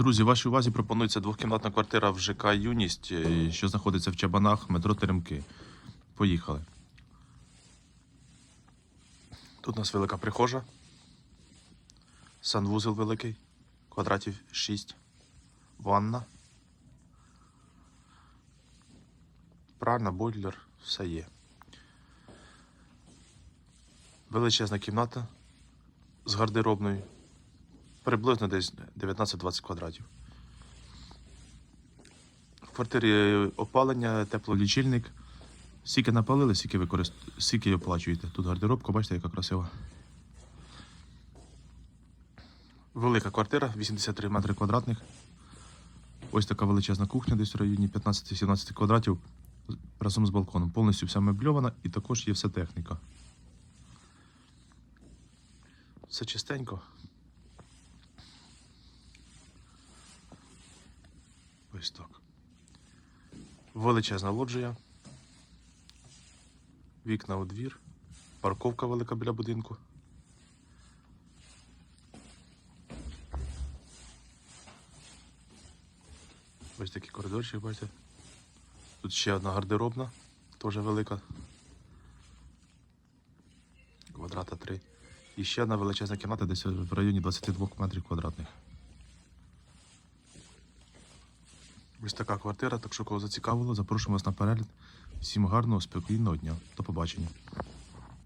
Друзі, вашій увазі пропонується двохкімнатна квартира в ЖК Юність, е, що знаходиться в Чабанах, метро Теремки. Поїхали. Тут у нас велика прихожа. Санвузел великий, квадратів 6. Ванна. Пральна, бойлер, все є. Величезна кімната з гардеробною. Приблизно десь 19-20 квадратів. В квартирі опалення, теплолічильник. Скільки напалили, скільки використ... скільки оплачуєте. Тут гардеробка, бачите, яка красива. Велика квартира, 83 метри квадратних. Ось така величезна кухня, десь в районі 15-17 квадратів разом з балконом. Повністю вся мебльована і також є вся техніка. Все чистенько. Ось. Величезна лоджія. Вікна у двір. Парковка велика біля будинку. Ось такий коридорчик, бачите. Тут ще одна гардеробна, теж велика. Квадрата 3. І ще одна величезна кімната, десь в районі 22 метрів квадратних. Ось така квартира, так що кого зацікавило, запрошуємо вас на перегляд. Всім гарного, спокійного дня. До побачення.